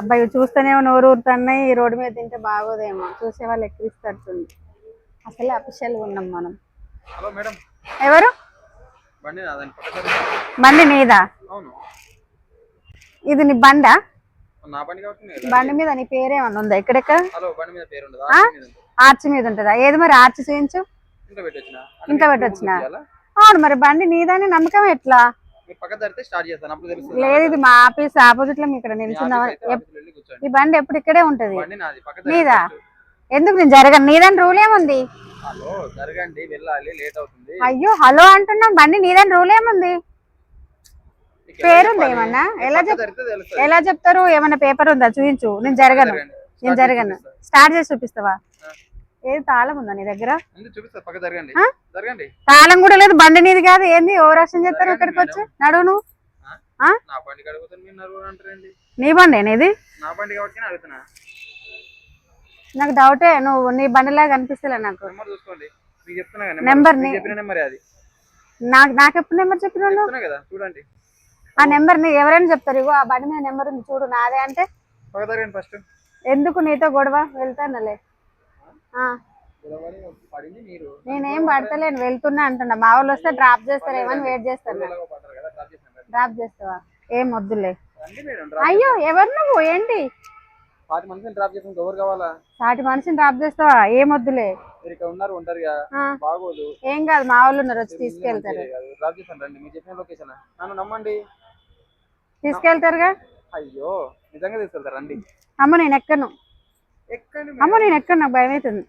అబ్బాయి చూస్తేనేమో నోరు ఊరుతున్నాయి ఈ రోడ్డు మీద తింటే బాగోదేమో. చూసే వాళ్ళు ఎక్కిరిస్తట్టుంది అసలే అఫిషియల్గా ఉన్నాం మనం. Hello madam. ఎవరు? బండి నీదా ఇది నీ బండా? బండి మీద నీ పేరేమన్నా ఉందా? ఎక్కడెక్కడ. ఆర్చి మీద ఉంటుందా? ఏది మరి ఆర్చి చూపించు? ఇంట్లో పెట్టొచ్చినా? అవును మరి బండి నీదని నమ్మకం ఎట్లా? లేదు ఇది మా ఆఫీస్ ఆపోజిట్లో ఇక్కడ నిల్చుందాం ఈ బండి ఎప్పుడు ఇక్కడే ఉంటది? నాది. ఎందుకు నేను జరగను? నీదని రూల్ ఏముంది? అయ్యో హలో అంటున్నాం బండి నీదని రూల్ ఏముంది? పేరుంది? ఏమన్నా? ఎలా. ఎలా చెప్తారు? ఏమైనా పేపర్ ఉందా? చూపించు. నేను జరగను. నేను జరగను. స్టార్ట్ చేసి చూపిస్తావా. ఏది తాళం ఉందా నీ దగ్గర? తాళం కూడా లేదు బండి నీది కాదు ఏంది? ఓ రక్షణ చేస్తారు జరగండి ఇక్కడికి వచ్చి. నడువు నువ్వు? నా బండి అడుగుతున్నా. నాకు డౌటే నువ్వు నీ బండిలాగా అనిపిస్తలే నాకు. నెంబర్ నాకు నాకు ఎప్పుడు నెంబర్ చెప్పిన చూడండి. ఆ నెంబర్ని ఎవరైనా చెప్తారు ఇగో ఆ బండి మీద నెంబర్ ఉంది చూడు నాదే అంటే. ఎందుకు నీతో గొడవ? వెళ్తానులే. నేనేం పడతలేను వెళ్తున్నా అంటున్నా. మా వాళ్ళు వస్తే డ్రాప్ చేస్తారేమో అని వెయిట్ చేస్తాను డ్రాప్ చేస్తావా? ఏం వద్దులే. అయ్యో ఎవరు నువ్వు? ఏంటి? పాతి మందిని డ్రాప్ చేసిన ఎవరు కావాలా? సాటి మనిషిని డ్రాప్ చేస్తావా? ఏం వద్దులే. మీరు ఇక్కడ ఉన్నారు ఒంటరిగా. ఆ, బాగోదు. ఏం కాదు మా వాళ్ళు ఉన్నారు వచ్చి తీసుకెళ్తారు. డ్రాప్ చేశాను రండి. మీరు చెప్పిన లొకేషన్ నన్ను నమ్మండి. తీసుకెళ్తారుగా? అయ్యో నిజంగా తీసుకెళ్తారు రండి. అమ్మ నేను ఎక్కను. అమ్మ నేను ఎక్కడ నాకు భయం అవుతుంది